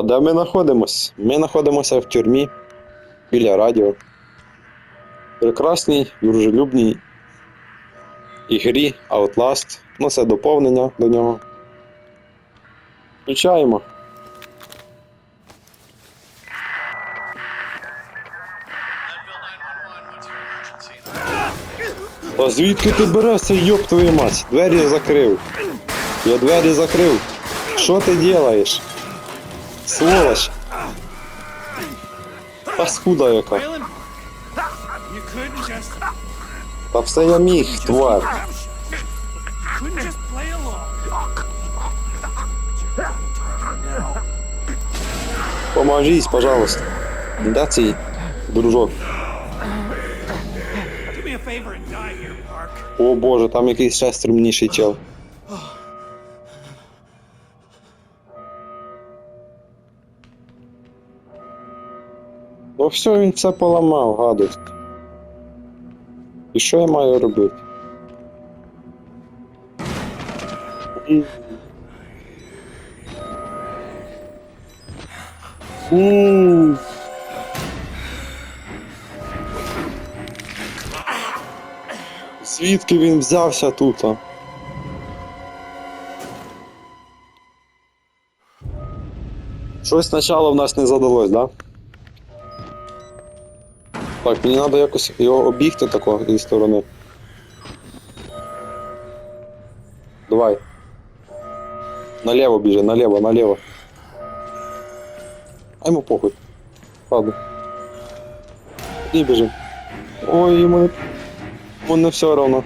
А де ми знаходимось? Ми знаходимося в тюрмі біля радіо. Прекрасній, дружелюбній ігрі Outlast. Ну, це доповнення до нього. Включаємо. А звідки ти берешся, йоп твою мать? Двері закрив. Я двері закрив. Що ти делаєш? Сволоч. Паскуда яка. Waylon, you couldn't just, Та все я міг, тварь. couldn't just play along. Поможись, пожалуйста. Да цей дружок. Do me a favor and die here, Park. О боже, там якийсь ще стрімніший чел. Ну все, він це поламав, гадость. І що я маю робити? М. М. Звідки він взявся тут? Щось спочатку в нас не задалось, да? Так, мені треба якось його обігти тако зі сторони. Давай. Налево біжи, налево, налево. А йому похуй. Ладно. І біжи. Ой, йому Йому не все одно.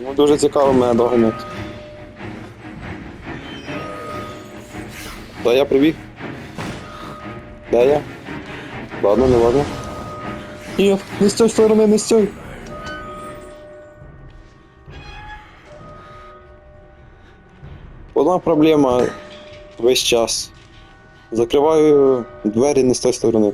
Йому дуже цікаво мене доганяти. Да я прибіг? Да я? Ладно, не ладно. Нет, не з той сторони, не з той. Одна проблема весь час. Закриваю двері не з тої сторони.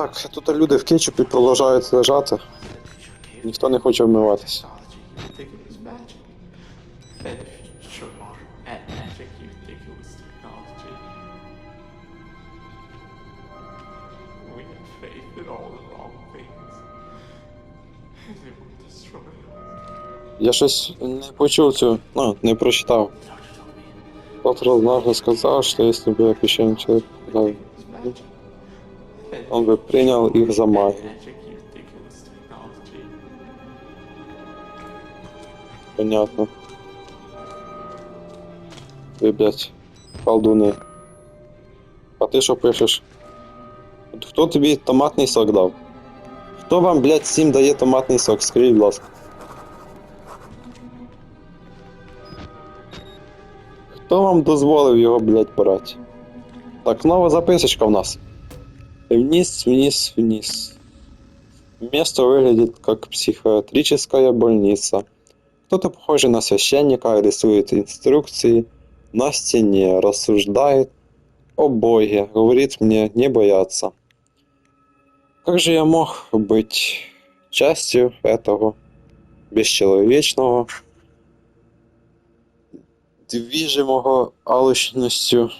Так, тут люди в кетчупі продовжують лежати. Ніхто не хоче вмиватися. technology, you think it was magic. Fetish, sure are. At magic, you think it was technology. We had faith in all the wrong things. And they will destroy us. Я щось не почув цю, ну, не прочитав. Doctor told me Тот однажды сказал, что если бы я пещерный человек, да, он бы принял их за магию. magic, you think it was technology. Понятно. Ви, блядь, колдуни. А ти що пишеш? От Хто тобі томатний сок дав? Хто вам, блядь, всім дає томатний сок? Скажіть, будь ласка. Хто вам дозволив його, блядь, брати? Так, нова записочка в нас. Вниз, вниз, вниз. Место выглядит как психиатрическая больница. Кто-то похожий на священника рисует инструкции на стене, рассуждает о Боге, говорит мне не бояться. Как же я мог быть частью этого бесчеловечного, движимого алчностью,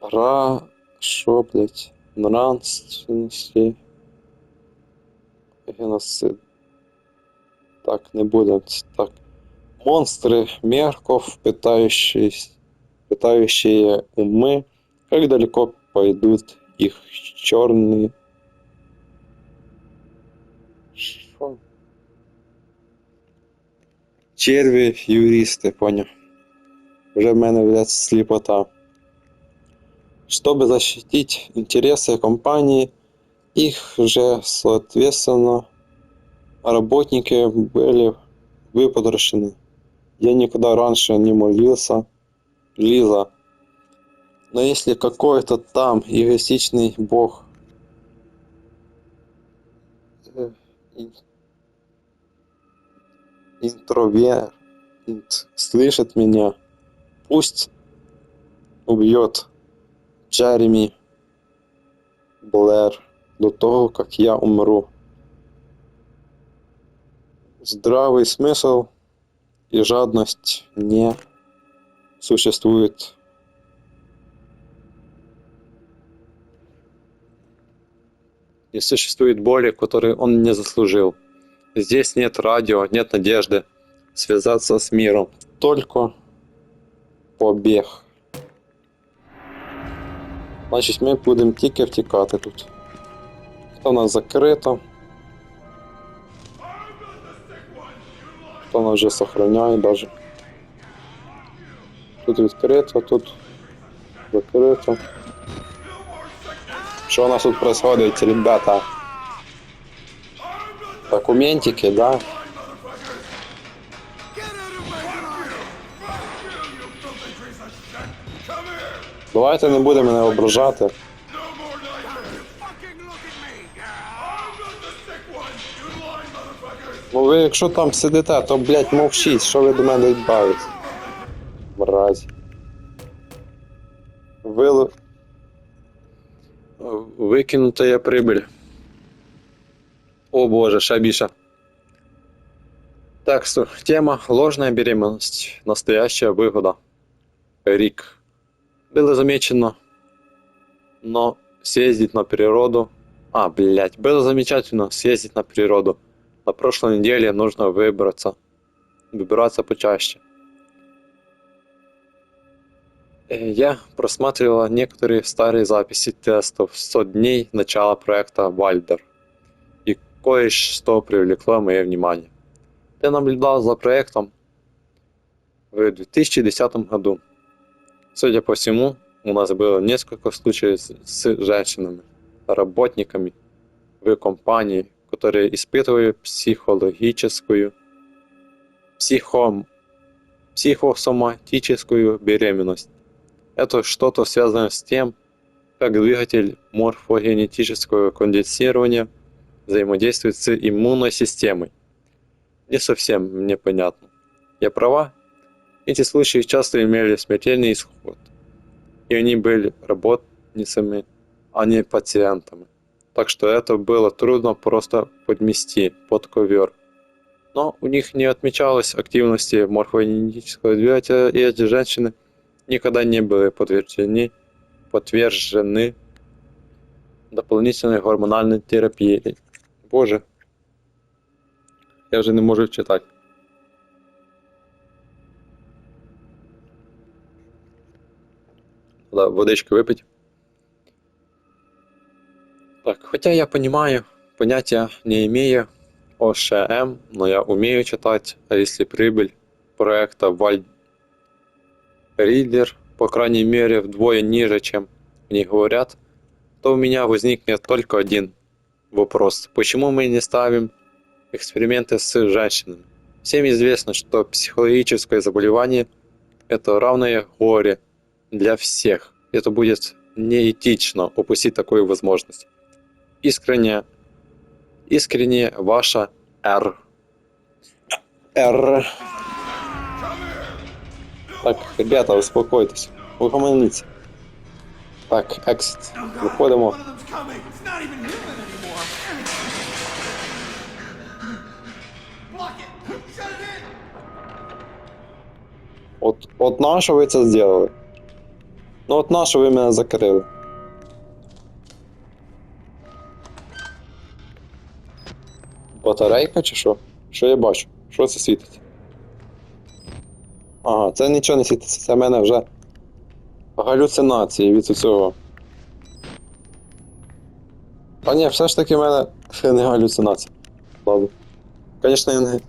ра... шо, блядь, нравственности, геноцид. Так, не будем. Так. Монстры мерков, пытающиеся, пытающие умы, как далеко пойдут их черные... Шо? Черви юристи, понял. Вже в мене, блядь, сліпота. Чтобы защитить интересы компании, их же, соответственно, работники были выпотрошены. Я никогда раньше не молился. Лиза. Но если какой-то там эгоистичный бог ин- интроверт слышит меня. Пусть убьет Джереми Блэр до того, как я умру. Здравый смысл и жадность не существует. Не существует боли, которую он не заслужил. Здесь нет радио, нет надежды связаться с миром. Только побіг. Значить, ми будемо тільки втікати тут. Хто нас закрито. Хто нас вже сохраняє даже. Тут відкрито, тут закрито. Що у нас тут происходит, ребята? Документики, да? Давайте не будемо мене ображати. Ну ви якщо там сидите, то блять мовчіть, що ви до мене відбавите? Мразі. Вил... Викинута є прибыль. О боже, ще більше. Так, тема ложная беременность. Настоящая выгода. Рик. Было замечено, но съездить на природу... А, блять, было замечательно съездить на природу. На прошлой неделе нужно выбраться. Выбираться почаще. Э, Я просматривала некоторые старые записи тестов 100 дней начала проекта Вальдер. И кое-что привлекло мое внимание. Я наблюдал за проектом в 2010 году. Судя по всему, у нас было несколько случаев с, женщинами, работниками в компании, которые испытывали психологическую, психом, психосоматическую беременность. Это что-то связано с тем, как двигатель морфогенетического конденсирования взаимодействует с иммунной системой. Не совсем мне понятно. Я права? Эти случаи часто имели смертельный исход, и они были работницами, а не пациентами так что это было трудно просто подмести под ковер. Но у них не отмечалось активности морфогенетического двигателя, и эти женщины никогда не были подтверждены, подтверждены дополнительной гормональной терапией. Боже, я вже не можу читати. Водички випить. Так, хотя я понимаю, понятия не имею о ШМ, но я умею читать, а если прибыль проекта Валь Ридер, по крайней мере, вдвое ниже, чем они говорят, то у меня возникнет только один вопрос. Почему мы не ставим эксперименты с женщинами? Всем известно, что психологическое заболевание – это равное горе для всех. Это будет неэтично упустить такую возможность искренне, искренне ваша Р. Р. Так, ребята, успокойтесь. Угомоніться. Так, екзит. Виходимо. One of them's coming! It's Ну от на що ви мене закрили? Батарейка чи що? Що я бачу? Що це світить? Ага, це нічого не світиться, це в мене вже галюцинації від цього. А ні, все ж таки в мене не галюцинація. Ладно. Звісно, я не.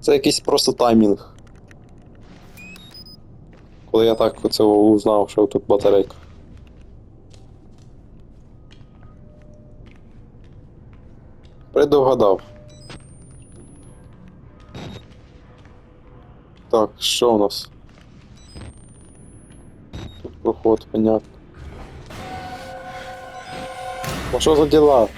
Це якийсь просто таймінг. Коли я так оце узнав, що тут батарейка. Предугадав. Так, що у нас? Тут проход, понятно. А що за діла?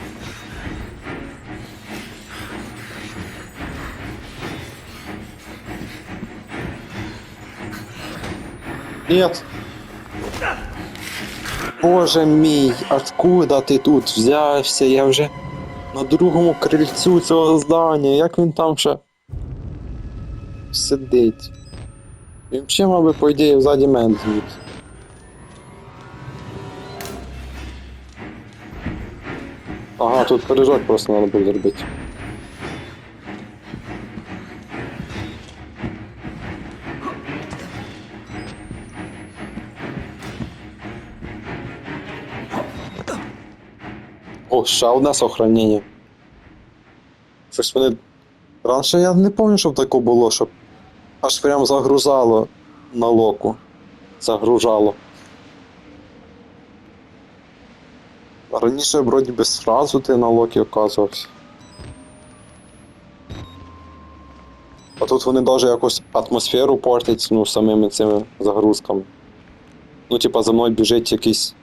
Нет. Боже мій, откуда ти тут взявся? Я вже на другому крильцю цього здання. Як він там ще сидить? Він ще, мабуть, по ідеї, взаді мене звідси. Ага, тут прыжок просто надо буде зробити. О, ще одне сохранення. Щось вони. Раніше я не пам'ятаю, щоб таке було, щоб аж прям загрузало на локу. Загружало. Раніше вроді би сразу ти на локі оказувався. А тут вони навіть якось атмосферу портять, ну, самими цими загрузками. Ну, типа, за мною біжить якийсь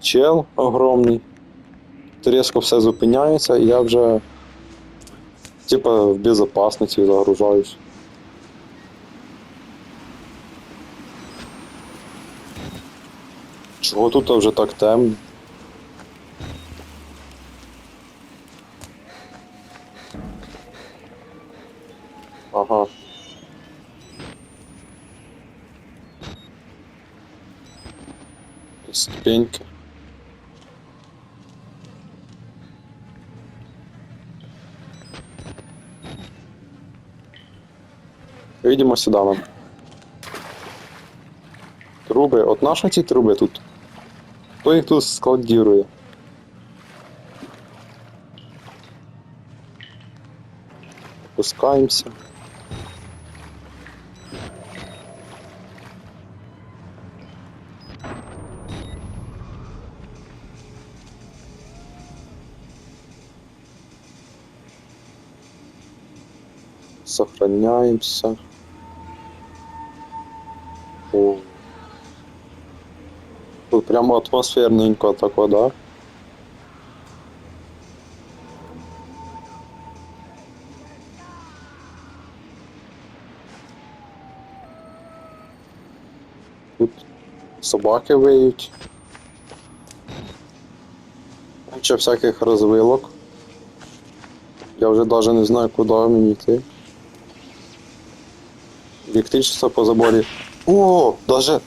чел огромний. Різко все зупиняється, і я вже типа в безопасності загружаюсь. Чого тут вже так темно? Ага. Ступеньки. Видимо, сюди нам. Труби. От наші ці труби тут. Хто їх тут складірує? Опускаємося. Сохраняемся. О. Тут прямо атмосферненько тако, да? Тут собаки виють. Куча всяких розвилок. Я вже навіть не знаю, куди мені йти. Електричество по заборі. О, даже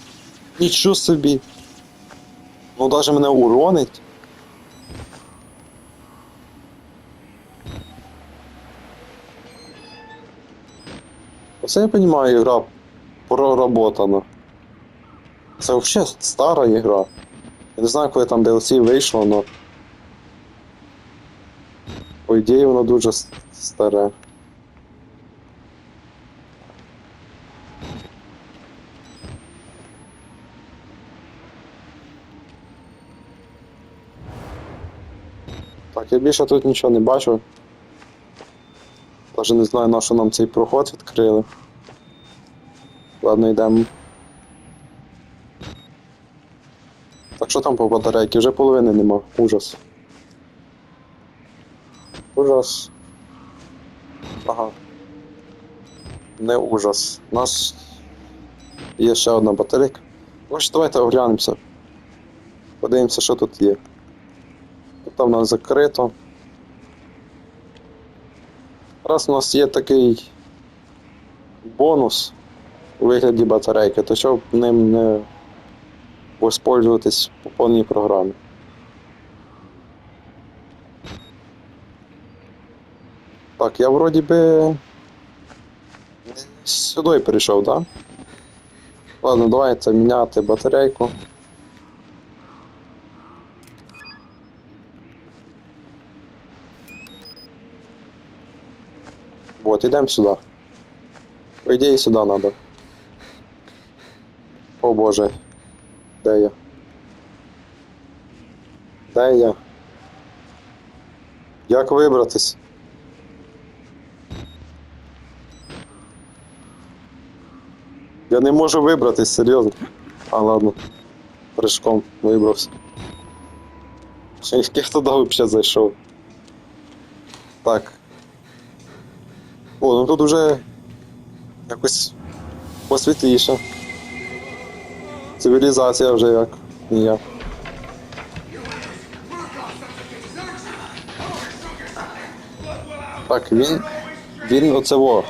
нічого собі. Ну даже мене уронить. Оце я розумію, ігра проработана. Це взагалі стара ігра. Я не знаю, коли там DLC вийшло, але. По ідеї воно дуже старе. Більше тут нічого не бачу. Навіть не знаю, на що нам цей проход відкрили. Ладно, йдемо. Так що там по батарейки? Вже половини нема. Ужас. Ужас. Ага. Не ужас. У нас є ще одна батарейка. Ось давайте оглянемося. Подивимося, що тут є. Тут там нас закрито. Раз у нас є такий бонус у вигляді батарейки, то щоб ним не воспользуватись по повній програмі. Так, я вроді би сюди перейшов, так? Да? Ладно, давайте міняти батарейку. Вот, идем сюда. По идее, сюда надо. О боже. Де я? Де я? Як вибратись? Я не можу вибратись, серйозно. А, ладно. Прыжком вибрався. Я туди взагалі зайшов. Так. О, ну тут уже якось посвітліше. Цивілізація вже як. Ніяк. Так, він. Він оце во.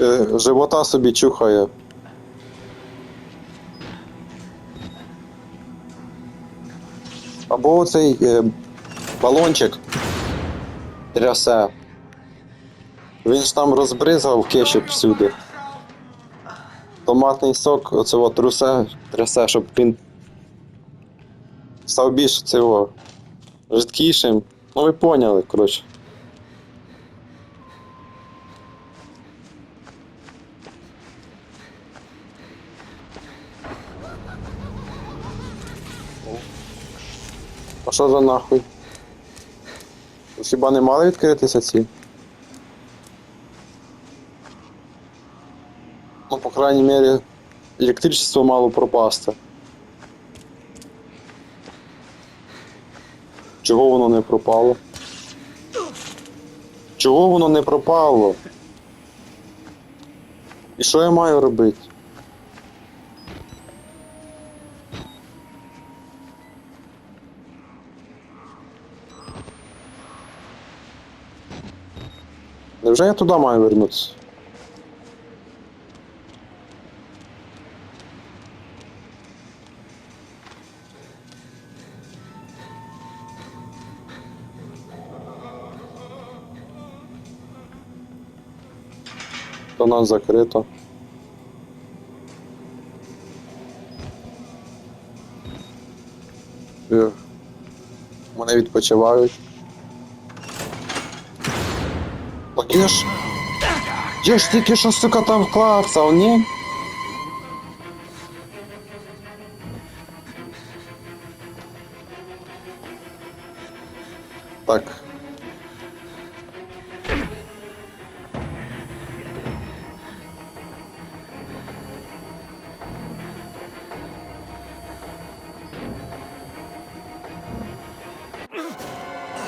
Е, живота собі чухає. Або оцей е, балончик трясе. Він ж там розбризгав кетчуп всюди. Томатний сок, оце от трусе, трясе, щоб він став більш цього жидкішим. Ну ви поняли, коротше. А що за нахуй? Хіба не мали відкритися ці? По крайній мірі, електричество мало пропасти. Чого воно не пропало? Чого воно не пропало? І що я маю робити? Невже я туди маю вернутися? То нас закрито. Е, Вони відпочивають. Так я ж. Я ж тільки що, сука, там клацав, ні?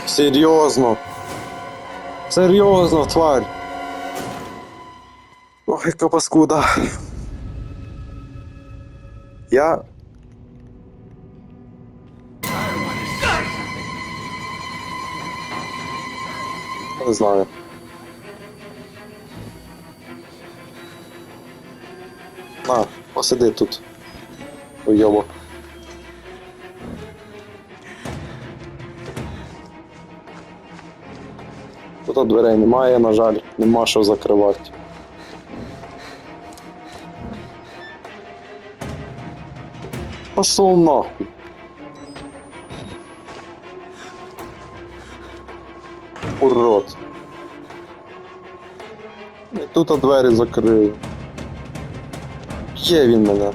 Серйозно. Серйозно, тварь. Ох, яка паскуда. Я. Не знаю. На, посиди тут. Уйобок. Тут дверей немає, на жаль, нема що закривати. Пошел нахуй. Урод. І тут двері закрию. Є він мене.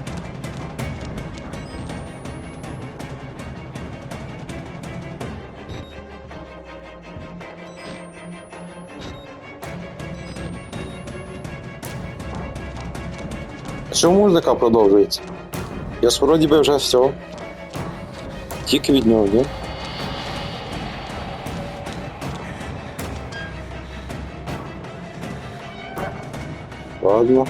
Чому музика продовжується? Я ж вроді би вже все. Тільки від нього, ні? Ладно.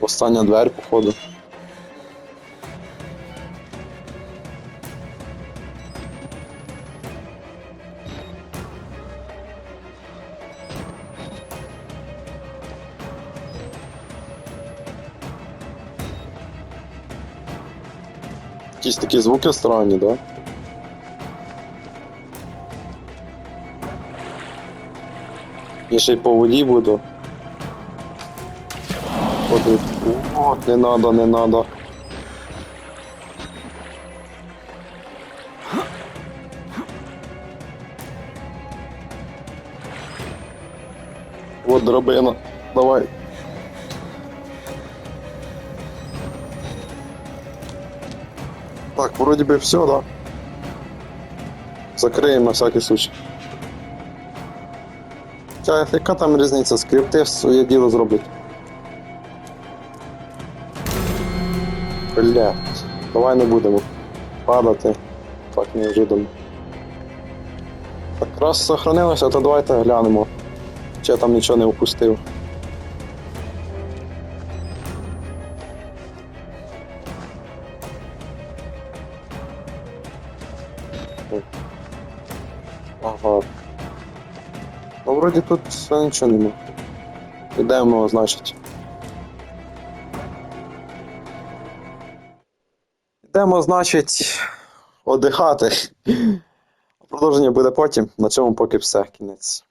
Остання дверь, походу. Якісь такі звуки странні, да? Я ще й по воді буду. Ходить. О, не надо, не надо. Вот драбина. Давай. Так, вроде бы все, да? Закриємо на всякий случай. Ча, яка там різниця? Скрипти своє діло зроблять. Блядь, давай не будемо. падати. Так неожиданно. Так раз сохранилося, то давайте глянемо. Я там нічого не упустив. Вроді тут нічого нема. Йдемо, значить. Йдемо, значить, одихати. Продовження буде потім. На цьому поки все, кінець.